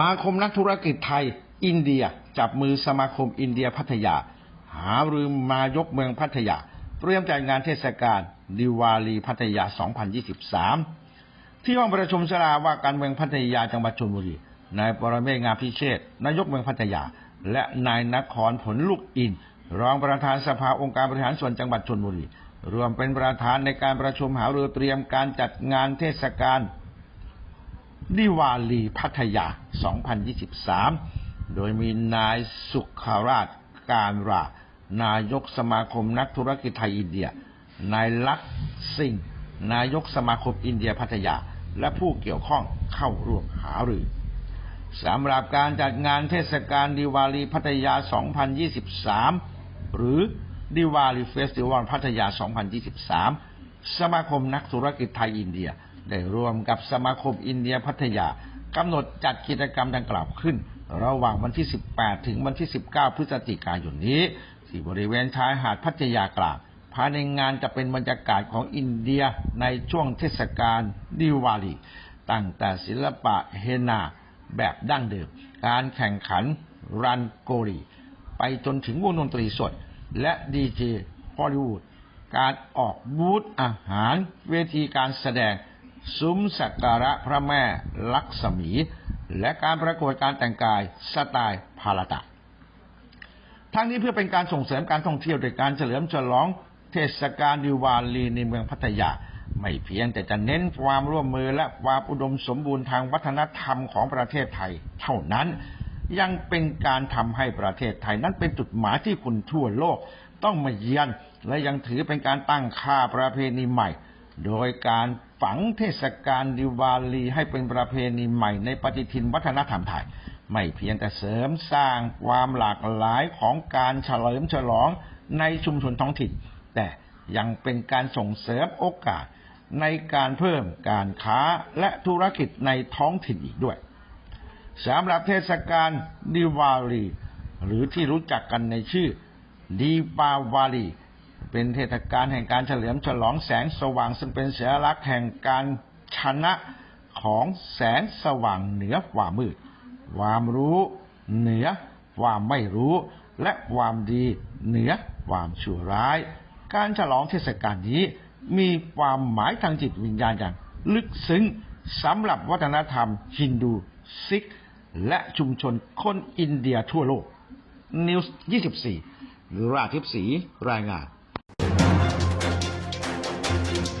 มาคมนักธุรกิจไทย อินเดีย จับมือสมาคมอินเดียพัทยา หารือมายกเมืองพัทยา เตรียมจัดงานเทศกาลดิวาลีพัทยา 2023 ที่ห้องประชุมสลาว่าการเมืองพัทยาจังหวัดชลบุรีนายปรเมศงามพิเชษนายกเมืองพัทยา และนายนครผลลูกอิน รองประธานสภาองค์การบริหารส่วนจังหวัดชลบุรีรวมเป็นประธานในการประชุมหารือเตรียมการจัดงานเทศกาล ดิวาลีพัทยา 2023 โดยมีนายสุขราชการรา นายกสมาคมนักธุรกิจไทยอินเดีย นายลักษณ์สิงนายกสมาคมอินเดียพัทยา และผู้เกี่ยวข้องเข้าร่วมหารือสำหรับการจัดงานเทศกาลดิวาลีพัทยา 2023 หรือดิวาลีเฟสติวัลพัทยา 2023 สมาคมนักธุรกิจไทยอินเดีย ได้ร่วมกับสมาคมอินเดียพัทยากำหนดจัดกิจกรรมดังกล่าวขึ้น ระหว่างวันที่ 18 ถึงวันที่ 19 พฤศจิกายนนี้ ที่บริเวณชายหาดพัทยากลางภายในงานจะเป็นบรรยากาศของอินเดียในช่วงเทศกาลดิวาลีตั้งแต่ศิลปะเฮนาแบบดั้งเดิม การแข่งขันรันโกรีไปจนถึงวงดนตรีสด และดีเจฮอลลีวูดการออกบูธอาหารเวทีการแสดง ซุ้มสักการะพระแม่ลักษมี และการประกวดการแต่งกายสไตล์พาราตะ ทั้งนี้เพื่อเป็นการส่งเสริมการท่องเที่ยวโดยการเฉลิมฉลองเทศกาลดิวาลีในเมืองพัทยา ไม่เพียงแต่จะเน้นความร่วมมือและความอุดมสมบูรณ์ทางวัฒนธรรมของประเทศไทย เท่านั้นยังเป็นการทำให้ประเทศไทยนั้นเป็นจุดหมายที่คนทั่วโลกต้องมาเยือนและยังถือเป็นการตั้งค่าประเพณีใหม่ โดยการ ฝังเทศกาลดิวาลีให้เป็นประเพณีใหม่ในปฏิทินวัฒนธรรมไทย ไม่เพียงแต่เสริมสร้างความหลากหลายของการเฉลิมฉลองในชุมชนท้องถิ่น แต่ยังเป็นการส่งเสริมโอกาสในการเพิ่มการค้าและธุรกิจในท้องถิ่นอีกด้วยสำหรับเทศกาลดิวาลีหรือที่รู้จักกันในชื่อดีปาวาลี เป็นเทศกาลแห่งการเฉลิมฉลองแสงสว่าง ซึ่งเป็นสัญลักษณ์แห่งการชนะของแสงสว่างเหนือความมืด ความรู้เหนือความไม่รู้ และความดีเหนือความชั่วร้าย การฉลองเทศกาลนี้มีความหมายทางจิตวิญญาณอย่างลึกซึ้งสำหรับวัฒนธรรมฮินดูซิก และชุมชนคนอินเดียทั่วโลกนิวส์ 24หรือราทิพย์ศรีรายงาน Thank you.